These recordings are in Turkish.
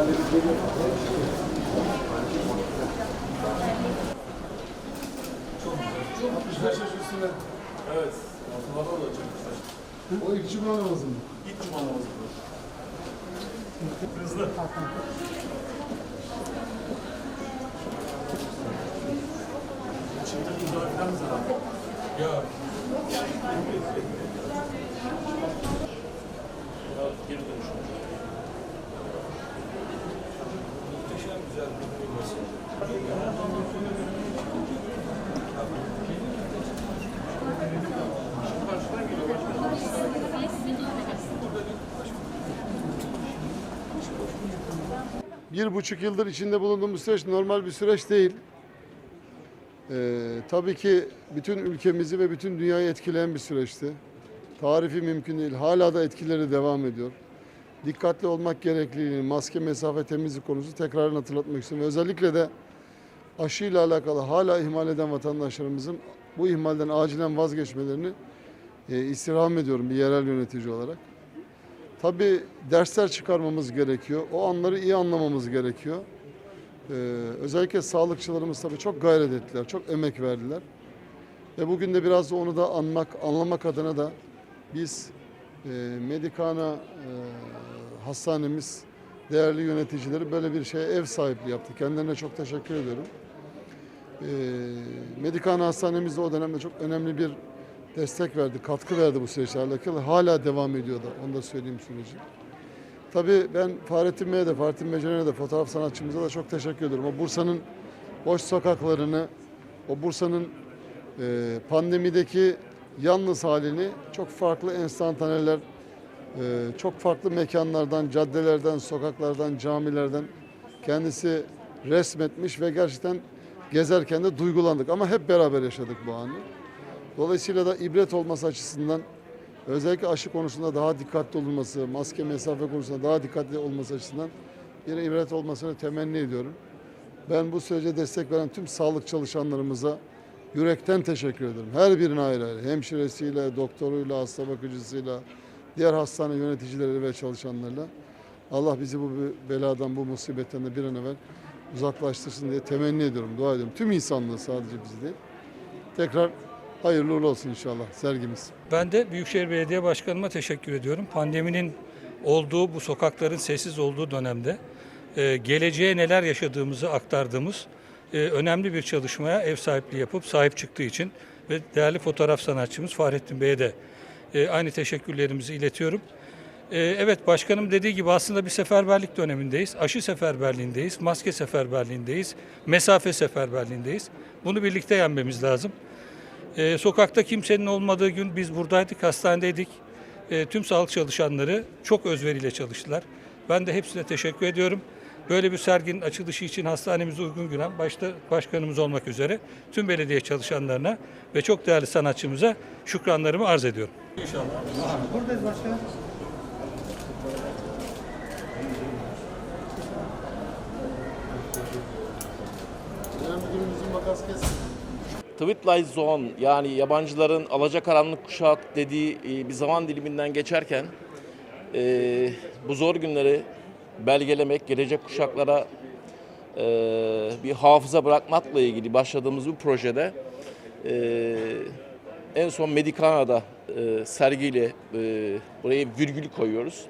Evet. Altınlarda da çok güzel. O ilk cuma namazı mı? İlk cuma namazı. Hızlı. Fotoğraf falan mı zarar? Ya. Geri dönüş bir buçuk yıldır içinde bulunduğumuz süreç normal bir süreç değil. Ee, tabii ki bütün ülkemizi ve bütün dünyayı etkileyen bir süreçti. Tarifi mümkün değil. Hala da etkileri devam ediyor. Dikkatli olmak gerekliliğini, maske, mesafe, temizlik konusu tekrar hatırlatmak istiyorum. Özellikle de aşıyla alakalı hala ihmal eden vatandaşlarımızın bu ihmalden acilen vazgeçmelerini e, istirham ediyorum bir yerel yönetici olarak. Tabii dersler çıkarmamız gerekiyor. O anları iyi anlamamız gerekiyor. Ee, özellikle sağlıkçılarımız tabii çok gayret ettiler, çok emek verdiler. Ve bugün de biraz da onu da anmak, anlamak adına da biz e, Medikana e, hastanemiz değerli yöneticileri böyle bir şeye ev sahipliği yaptı. Kendilerine çok teşekkür ediyorum. E, Medikana hastanemiz de o dönemde çok önemli bir destek verdi, katkı verdi bu süreçle alakalı. Hala devam ediyor da, onu da söyleyeyim süreci. Tabii ben Fahrettin Bey'e de, Fahrettin Becer'e de, fotoğraf sanatçımıza da çok teşekkür ediyorum. O Bursa'nın boş sokaklarını, o Bursa'nın e, pandemideki yalnız halini çok farklı enstantaneler, çok farklı mekanlardan, caddelerden, sokaklardan, camilerden kendisi resmetmiş ve gerçekten gezerken de duygulandık. Ama hep beraber yaşadık bu anı. Dolayısıyla da ibret olması açısından özellikle aşı konusunda daha dikkatli olunması, maske mesafe konusunda daha dikkatli olması açısından bir ibret olmasını temenni ediyorum. Ben bu sürece destek veren tüm sağlık çalışanlarımıza yürekten teşekkür ederim. Her birine ayrı ayrı. Hemşiresiyle, doktoruyla, hasta bakıcısıyla, diğer hastane yöneticileri ve çalışanlarla. Allah bizi bu beladan, bu musibetten de bir an evvel uzaklaştırsın diye temenni ediyorum, dua ediyorum. Tüm insanlığı sadece bizi değil. Tekrar hayırlı uğurlu olsun inşallah sergimiz. Ben de Büyükşehir Belediye Başkanıma teşekkür ediyorum. Pandeminin olduğu, bu sokakların sessiz olduğu dönemde e, geleceğe neler yaşadığımızı aktardığımız e, önemli bir çalışmaya ev sahipliği yapıp sahip çıktığı için ve değerli fotoğraf sanatçımız Fahrettin Bey'e de e, aynı teşekkürlerimizi iletiyorum. E, evet başkanım dediği gibi aslında bir seferberlik dönemindeyiz. Aşı seferberliğindeyiz, maske seferberliğindeyiz, mesafe seferberliğindeyiz. Bunu birlikte yenmemiz lazım. Ee, sokakta kimsenin olmadığı gün biz buradaydık, hastanedeydik. Tüm sağlık çalışanları çok özveriyle çalıştılar. Ben de hepsine teşekkür ediyorum. Böyle bir serginin açılışı için hastanemizi uygun gören başta başkanımız olmak üzere tüm belediye çalışanlarına ve çok değerli sanatçımıza şükranlarımı arz ediyorum. Buradayız başkanım. Twilight Zone yani yabancıların alacakaranlık kuşak dediği e, bir zaman diliminden geçerken e, bu zor günleri belgelemek, gelecek kuşaklara e, bir hafıza bırakmakla ilgili başladığımız bu projede e, en son Medikana'da e, sergiyle e, buraya virgül koyuyoruz.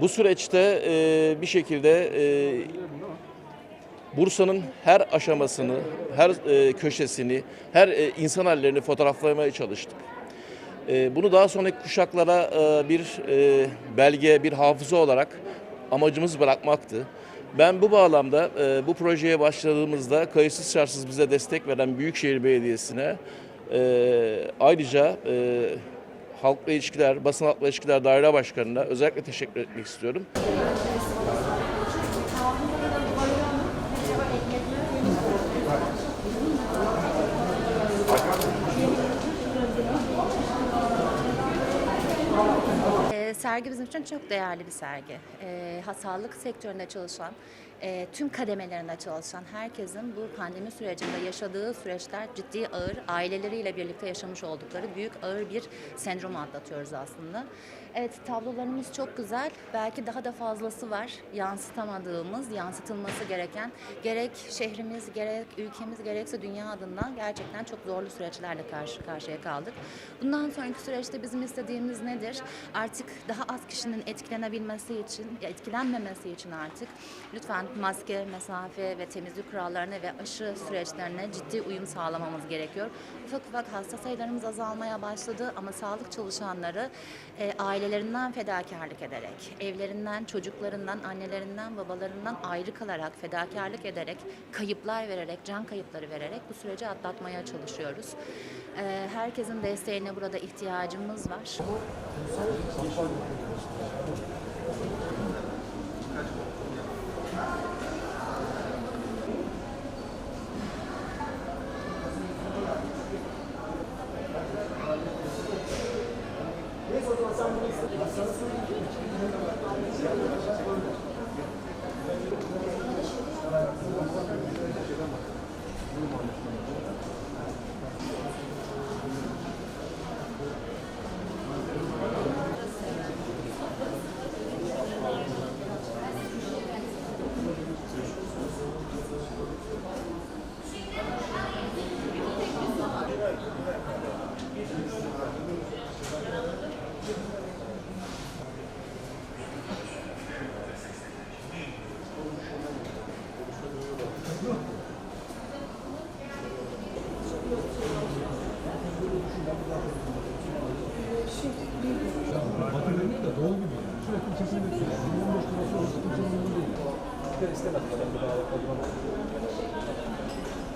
Bu süreçte e, bir şekilde e, Bursa'nın her aşamasını, her e, köşesini, her e, insan hallerini fotoğraflamaya çalıştık. E, bunu daha sonraki kuşaklara e, bir e, belge, bir hafıza olarak amacımız bırakmaktı. Ben bu bağlamda e, bu projeye başladığımızda kayıtsız şartsız bize destek veren Büyükşehir Belediyesi'ne e, ayrıca e, Halkla İlişkiler, Basın Halkla İlişkiler Daire Başkanı'na özellikle teşekkür etmek istiyorum. Sergi bizim için çok değerli bir sergi. Ee, ha- sağlık sektöründe çalışan e, tüm kademelerinde çalışan herkesin bu pandemi sürecinde yaşadığı süreçler ciddi ağır, aileleriyle birlikte yaşamış oldukları büyük ağır bir sendrom atlatıyoruz aslında. Evet tablolarımız çok güzel. Belki daha da fazlası var. Yansıtamadığımız, yansıtılması gereken gerek şehrimiz, gerek ülkemiz, gerekse dünya adından gerçekten çok zorlu süreçlerle karşı karşıya kaldık. Bundan sonraki süreçte bizim istediğimiz nedir? Artık daha az kişinin etkilenebilmesi için, etkilenmemesi için artık lütfen maske, mesafe ve temizlik kurallarına ve aşı süreçlerine ciddi uyum sağlamamız gerekiyor. Ufak ufak hasta sayılarımız azalmaya başladı ama sağlık çalışanları e, ailelerinden fedakarlık ederek, evlerinden, çocuklarından, annelerinden, babalarından ayrı kalarak, fedakarlık ederek, kayıplar vererek, can kayıpları vererek bu süreci atlatmaya çalışıyoruz. E, herkesin desteğine burada ihtiyacımız var. Doğru gibi. Sürekli kesin bekliyoruz. 15 lirası olsa kimsenin umurunda değil. İster istemez.